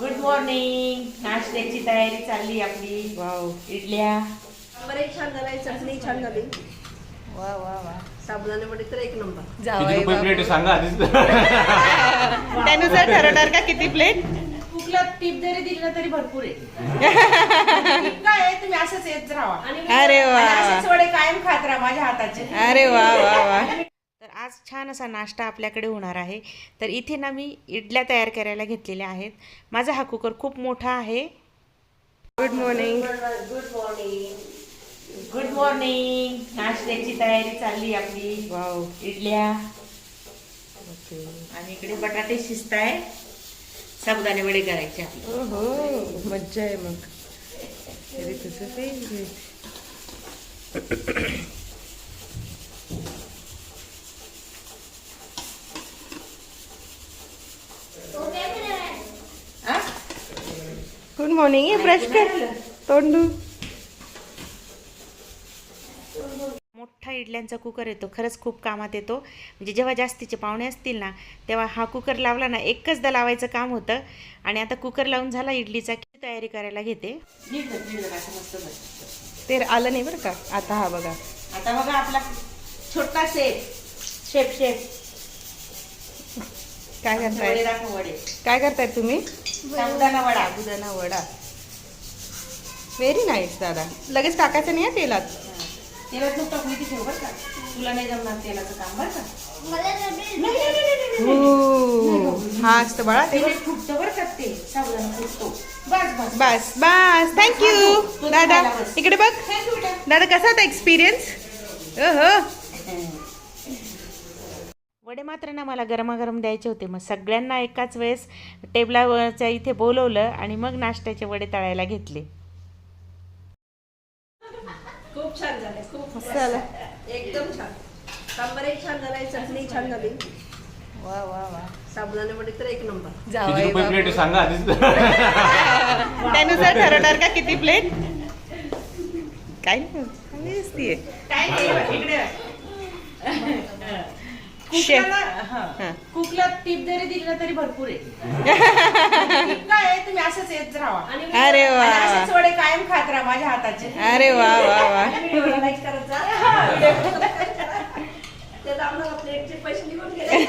Good morning नाश्त्याची तयारी चालली आपली. वाव इडल्या. बरे छान झालाय. चटणी छान झाली. वा वा वा. साबुदाणे वडे तर एक नंबर. किती रुपये प्लेट आहे सांगा आधीच. त्यानुसार ठरवणार का किती प्लेट कुकला टीप जरी दिली तरी भरपूर आहे. टीप काय आहे? तुम्ही असंच येत राहा. अरे वा. वडे कायम खात राहा माझ्या हाताचे. अरे वा वा वा. तर आज छान असा नाश्ता आपल्याकडे होणार आहे. तर इथे ना मी इडल्या तयार करायला घेतलेल्या आहेत. माझा हा कुकर खूप मोठा आहे. Good morning good morning good morning नाश्त्याची तयारी चालली आपली. वाव इडल्या. ओके आणि इकडे बटाटे शिजत आहे साबुदाणे वडे करायचे आपले हो मज्जा आहे मग. तुझं favorite. हा? गुड मॉर्निंग ये ब्रश कर तोंड. मोठा इडल्यांचा कुकर येतो. खरंच खूप कामात येतो. म्हणजे जेव्हा जास्तीचे पाहुणे असतील ना तेव्हा हा कुकर लावला ना एकचदा लावायचं काम होतं. आणि आता कुकर लावून झाला इडलीचा की तयारी करायला घेते. ते आलं नाही बरं का? आता हा बघा. आता बघा आपला छोटा शेप शेप शेप काय वडे करताय? काय करताय तुम्ही? साबुदाणा वडा. साबुदाणा वडा. व्हेरी नाईस दादा. लगेच टाकायचं नाही आहे तेलात? हा. तेलात नुकतं टाकून ठेव बरं का. तुला नाही जमणार तेलाचं काम बरं का? हो. हा असतं बाळा. ते फुटतं बरं का ते. साबुदाणा फुटतो. बस बस बस. बस थँक्यू दादा. इकडे बघ. दादा कसा होता एक्सपिरियन्स हो वडे मात्र ना मला गरमागरम द्यायचे होते. मग सगळ्यांना एकाच वेळेस टेबलावरच्या इथे बोलवलं आणि मग नाश्त्याचे वडे तळायला घेतले. खूप छान झाले खूप एकदम छान. सांबारही छान झालाय चटणी छान झाली. वा वा वा. साबुदाणे वडे तर एक नंबर. किती रुपये प्लेट आहे सांगा आधीच. त्यानुसार ठरवणार का किती प्लेट? काय नाही चांगली दिसतीये काय नाही इकडे. शेफ. कुकला हा. कुकला टीप जरी दिली ना तरी भरपूर आहे. टीप काय आहे तुम्ही असंच येत राहा. आणि अरे वा. असेच वडे कायम खात राहा माझ्या हाताचे. अरे वा वा वा. करत जा. पैसे निघून गेले.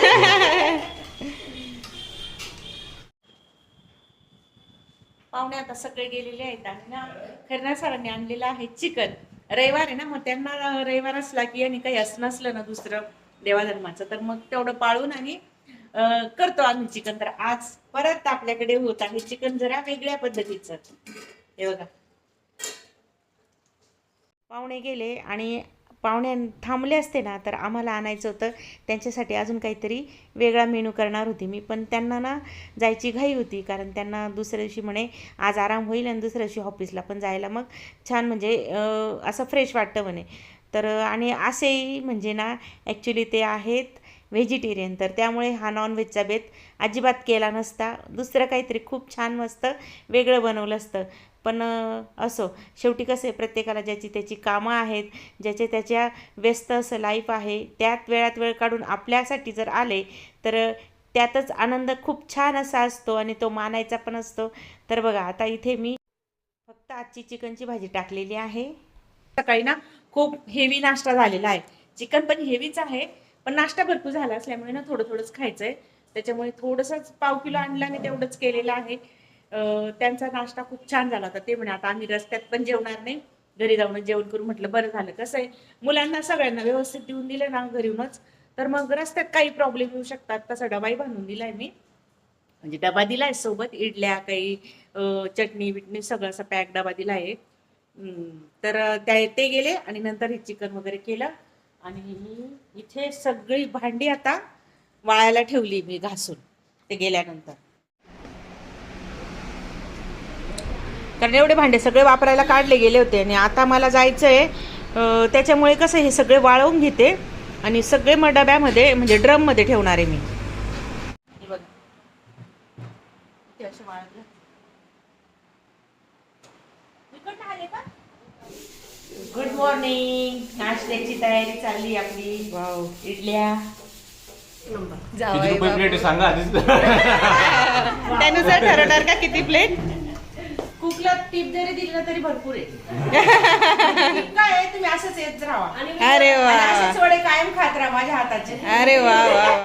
पाहुणे आता सगळे गेलेले आहेत आणि ना खरना सरांनी आणलेलं आहे चिकन. रविवार आहे ना मग त्यांना रविवार असला की आणि काही असं नसलं ना दुसरं. देवाधर्माचं. तर मग तेवढं पाळून आणि करतो आम्ही चिकन. तर आज परत आपल्याकडे होत आहे चिकन जरा वेगळ्या पद्धतीचं. हे बघा. पाहुणे गेले आणि पाहुणे थांबले असते ना तर आम्हाला आणायचं होतं. त्यांच्यासाठी अजून काहीतरी वेगळा मेनू करणार होती मी. पण त्यांना ना जायची घाई होती कारण त्यांना दुसऱ्या दिवशी म्हणे आज आराम होईल आणि दुसऱ्या दिवशी ऑफिसला पण जायला. मग छान म्हणजे असं फ्रेश वाटतं म्हणे. तर आणि असेही म्हणजे ना ॲक्च्युली ते आहेत व्हेजिटेरियन तर त्यामुळे हा नॉनव्हेजचा बेत अजिबात केला नसता. दुसरं काहीतरी खूप छान मस्त वेगळं बनवलं असतं. पण असो शेवटी कसं आहे प्रत्येकाला ज्याची त्याची कामं आहेत ज्याच्या त्याच्या व्यस्त असं लाईफ आहे त्यात वेळात वेळ काढून आपल्यासाठी जर आले तर त्यातच आनंद खूप छान असा असतो आणि तो मानायचा पण असतो. तर बघा आता इथे मी फक्त आजची चिकनची भाजी टाकलेली आहे. सकाळी ना खूप हेवी नाश्ता झालेला आहे. चिकन पण हेवीच आहे पण नाश्ता भरपूर झाला असल्यामुळे ना थोडं थोडंच खायचं आहे त्याच्यामुळे थोडंसंच पाव किलो आणला आणि तेवढंच केलेलं आहे. त्यांचा नाश्ता खूप छान झाला होता. ते म्हणे आता आम्ही रस्त्यात पण जेवणार नाही. घरी जाऊनच जेवण करू. म्हटलं बरं झालं. कसं आहे? मुलांना सगळ्यांना व्यवस्थित देऊन दिलं ना घरी येऊनच तर मग रस्त्यात काही प्रॉब्लेम येऊ शकतात. तसा डबाही बांधून दिलाय मी. म्हणजे डबा दिलाय सोबत इडल्या काही चटणी बिटणी सगळं असं पॅक डबा दिला आहे तर त्या ते गेले आणि नंतर हे चिकन वगैरे केलं. आणि इथे सगळी भांडी आता वाळायला ठेवली मी घासून ते गेल्यानंतर. कारण एवढे भांडे सगळे वापरायला काढले गेले होते आणि आता मला जायचं आहे त्याच्यामुळे कसं हे सगळे वाळवून घेते आणि सगळे मग डब्यामध्ये म्हणजे ड्रममध्ये ठेवणार आहे मी. हे ते असे वाळत गुड मॉर्निंग नाश्त्याची तयारी चालली आपली. वाव इडल्या. नंबर. किती जावई रुपये प्लेट आहे सांगा आधीच. त्यानुसार ठरवणार का किती प्लेट कुकला टीप जरी दिली ना तरी भरपूर आहे. टीप काय आहे? तुम्ही असंच येत राहा. आणि अरे वा वडे कायम खात राहा माझ्या हाताचे. अरे वा वा.